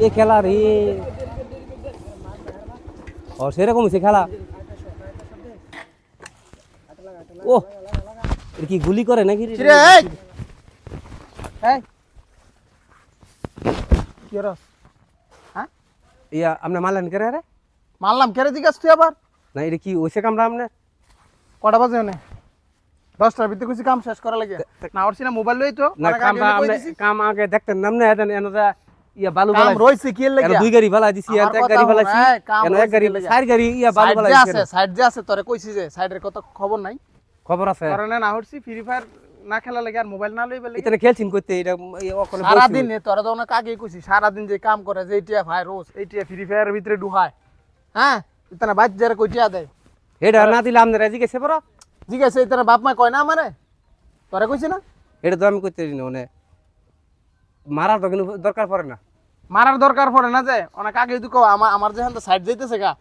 এ খেলা রে ও সেরকম সে খেলা ও এটা কি গুলি করে নাকি রে? কিরে এই এই কি রস হ্যাঁ ইয়া আপনি মারলেন কে রে মারলাম কেড়ে জিজ্ঞাস তুই আবার না এটা কি ওইসে কামড়া আপনি কটা বাজে ওনে দশটার ভিতরে কিছু কাম শেষ করা লাগে না ওর সিনা মোবাইল লই তো না অনেক কাম আগে আমি কই আপনি দিছি। কাম আগে দেখতেন নাম না এটা এনটা ইয়া বালু কাম রইছে কি লাগে দুই গাড়ি বালাই দিছি আমার এক গাড়ি হলো, বালাইছি এই, কাম এনো এক গাড়ি চার গাড়ি ইয়া বালু সাইড যে আছে সাইড যে আছে তোরে কইছি যে সাইডের কত খবর নাই? খবর আছে। কারণে না হরছি ফ্রি ফায়ার না খেলা লাগে আর মোবাইল না লইবে লাগে এখানে খেলছিন করতে এটা সারা দিন তোরা তো অনেক আগেই কইছি সারা দিন যে কাম করে যে এইটা ভাই রোজ এইটা ফ্রি ফায়ারের ভিতরে ঢুকায়। হ্যাঁ? ইতানা বাদ যারা কইটিয়া দেয় এটা না দিলে পড়ো। জিজ্ঞাসা ইতানা বাপ মা কয় না আমারে? তোরা কইছি না? এটা তো আমি মানে মারার দরকার পড়ে না। মারার দরকার পড়ে না যে অনেক আগে তো কো আমার যেখান তো সাইড যেতেছে গা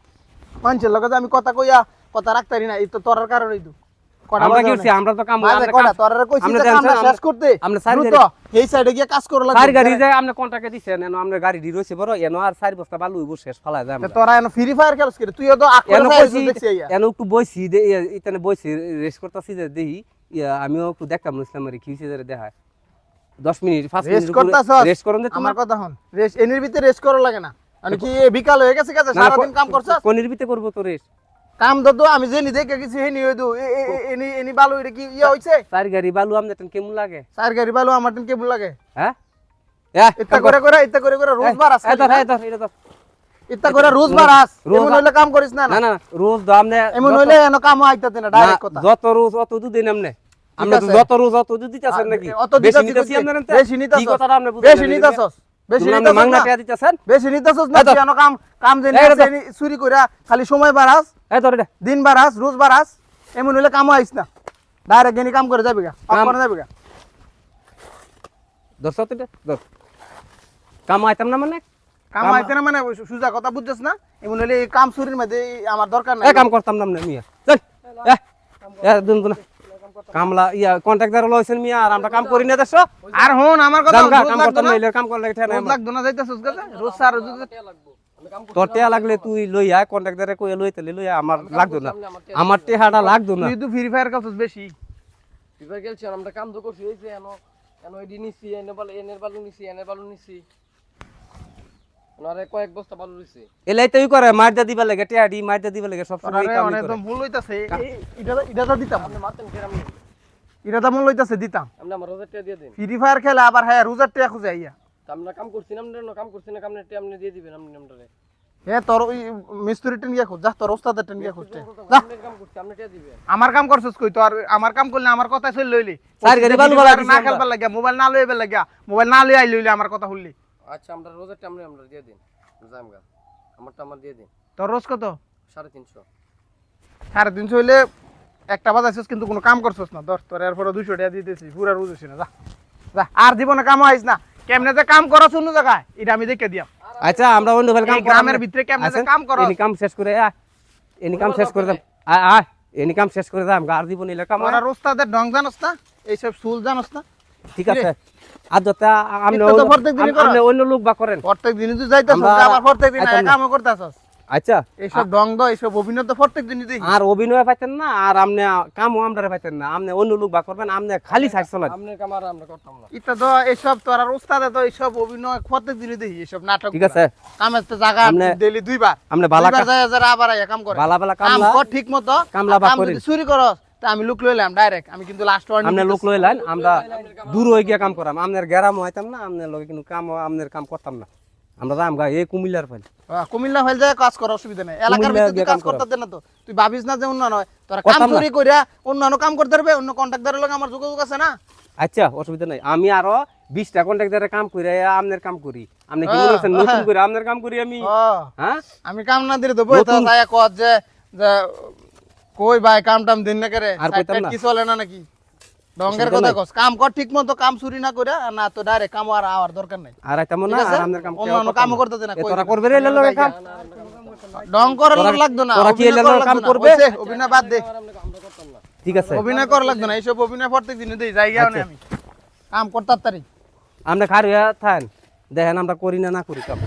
মানুষের লোক আমি কথা কইয়া কথা রাখতারি না এই তো তোরার কারণে তো। গাড়ি বস্তা বালু শেষ ফ্রি একটু বইছি ইতানে বইছি রেস করতাছি যে আমিও একটু দেখতাম দেখা 10 মিনিট 5 মিনিট রেস্ট করন কথা হন। রেস্ট ভিতরে রেস্ট করা লাগে না। কি বিকাল হয়ে গেছে সারা দিন কাম করছস? কোনির ভিতরে করব তো রেস্ট কাম দদো আমি যে দেখে এনি এনি বালু এটা কি ইয়া হইছে? চার গাড়ি বালু আমনে তেন কেমন লাগে? চার গাড়ি বালু আমার তেন কেমন লাগে? হ্যাঁ? ইত্তা করে। করে ইত্তা করে করে রোজ বার হ্যাঁ? এটা এটা এটা ইত্তা করে রোজ বার আস। এমন হইলে কাম করিস না না। না রোজ দাম নে এমন হইলে এনো কাম আইতাতে না ডাইরেক্ট কথা। যত রোজ অত দুদিন আমনে। আমরা তো যত রোজ অত দুধ দিতেছেন নাকি? অত বেশি নিতেছি। আপনার বেশি কথাটা আপনি বেশি বেশি মাংনা টিয়া দিতেছেন? বেশি নিতাছস না। কাম কাম জেনি চুরি কইরা খালি সময় বাড়াস এই ধর এটা। দিন বাড়াস রোজ বাড়াস এমন হইলে কাম আইস না। ডাইরেক্ট গেনি কাম করে যাবি গা কাম করে যাবি গা। কাম আইতাম না মানে? কাম আইতে না মানে সুজা কথা বুঝছস না? এমন হইলে এই কাম চুরির মধ্যে আমার দরকার নাই। কাম করতাম না মিয়া চল এ। দুন দুন কামলা ইয়া কন্ট্রাক্টর লইছেন মিয়া আর আমরা কাম করি না দেশ। আর হন আমার কথা রোজ কাম করতাম না। কাম করলে ঠেনা রোজ লাগতো না যাইতাছস গা রোজ স্যার তোর টেয়া লাগলে তুই লই আয় কন্ট্রাক্টরে কই লই তেলে লই আয়, আমার লাগতো না। আমার টেহাটা লাগতো না। তুই তো ফ্রি ফায়ার খেলছস বেশি। বিবার গেলছি আমরা কাম তো করছি এই যে এনো এনো এডি নিছি এনে বালু এনের বালু নিছি এনের বালু নিছি। আরে কয়েক বস্তা বালু নিছি এলাই তুই করে মারদা দিবা লাগে দি দিবা লাগে সব সময় কাম অনেক করে। তো মূল হইতাছে এটা এটা তো দিতাম। আপনি মারতেন কেন এটা তো মূল হইতাছে দিতাম। আপনি আমার রোজার টিয়া দিয়ে দিন। ফ্রি ফায়ার খেলে আবার হ্যাঁ রোজার টিয়া খুঁজে আইয়া। আমরা কাম করছি না আমরা কাম করছি না কামনে টিয়া আপনি দিয়ে দিবেন আপনি আমরারে হে তোর ওই মিস্ত্রি টেন গিয়া খুঁজ যা তোর ওস্তাদের টেন গিয়া খুঁজতে কাম করছি আপনি টিয়া দিবেন। আমার কাম করছস কই? তো আর আমার কাম করলে আমার কথা চল লইলি। না। খেলবার লাগিয়া মোবাইল না লইবার লাগিয়া মোবাইল না লই আই লইলি আমার কথা শুনলি। আচ্ছা আমরা রোজার টিয়া আমরা দিয়ে দিন যাম গা আমারটা আমার দিয়ে দিন। তোর রোজ কত? সাড়ে তিনশো। সাড়ে তিনশো হইলে একটা বাজাইছিস কিন্তু কোনো কাম করছস না। দশ তোর এরপরে দুইশো টাকা দিতেছি পুরা রোজ হইছে না যা। যা আর জীবনে কাম আইস না। কেমনে যে কাম করছ অন্য জায়গায় এটা আমি দেখে দিয়াম। আচ্ছা আমরা অন্য কাম গ্রামের ভিতরে কেমনে যে কাম করছ এনি কাম শেষ করে আ এনি কাম শেষ করে দাম। আ আ এনি কাম শেষ করে দাম আর দিব নিলে কাম ওরা রোস্তাদের ডং জানোস না এইসব সুল জানোস না। ঠিক আছে। আর যতা আপনি তো করো। আপনি অন্য লোক বা করেন। প্রত্যেক দিনই তুই যাইতাছস আমরা- আবার প্রত্যেক দিন কামও করতাছস। আচ্ছা। এইসব ডং দ এইসব অভিনয় তো প্রত্যেক দিনই দেখি আর অভিনয় পাইতেন না আর আপনি কামও আমরা পাইতেন না। আপনি অন্য লোক বা করবেন আপনি খালি সাইড চলেন আপনার কাম আর আমরা করতাম না। ইটা তো এইসব তোর আর ওস্তাদে তো এইসব অভিনয় প্রত্যেক দিনই দেখি এইসব নাটক ঠিক আছে। কামের তো জায়গা ডেলি দুইবার। আপনি বালা দুইবার যায় আবার আইয়া কাম করে। বালা বালা কাম কর ঠিক মতো কামলা বা কাম। যদি চুরি করস তা আমি লুক লইলাম ডাইরেক্ট আমি কিন্তু লাস্ট ওয়ার্নিং আপনি লোক লইলেন আমরা দূর হয়ে গিয়ে কাম করাম আপনার গ্যারাম হইতাম না আপনার লগে কিন্তু কাম আপনার কাম করতাম না। আমরা রাম গা এই কুমিল্লার ফাইল। কুমিল্লা ফাইল যায় কাজ করার অসুবিধা নেই। এলাকার ভিতরে কাজ। করতে না তো। তুই ভাবিস না যে অন্য নয় তোরা কাম। চুরি কইরা অন্যান্য কাম করতে পারবে অন্য কন্ট্রাক্টরের লগে আমার যোগাযোগ আছে না? আচ্ছা অসুবিধা নাই। আমি আরও বিশটা কন্ট্রাক্টারে কাম করে আপনার কাম করি। আপনি কি করছেন নতুন। করে আপনার কাম করি আমি? হ্যাঁ? আমি কাম না দিলে তো বই তো কত যে কই ভাই কাম টাম দিন না করে আর কইতাম না। কি চলে না নাকি? ডঙ্গের কথা কস। কাম কর ঠিক মতো কাম চুরি না করে না তো ডাইরেক্ট কাম আর আওয়ার দরকার নাই। আর না কাম অন্যান্য করতাম করতে দে না, তোরা করবে রে এলে লগে কাম? ডং করার লাগতো না তোরা কি অভিনয় কাম করবে? অভিনয় বাদ দে। আমরা আমরা ঠিক আছে। অভিনয় করা লাগতো না এইসব অভিনয় প্রত্যেক দিনে দেই জায়গাও নেই আমি। কাম করতে তারি আপনি খার হইয়া থাকেন দেখেন আমরা করি না না করি কাম।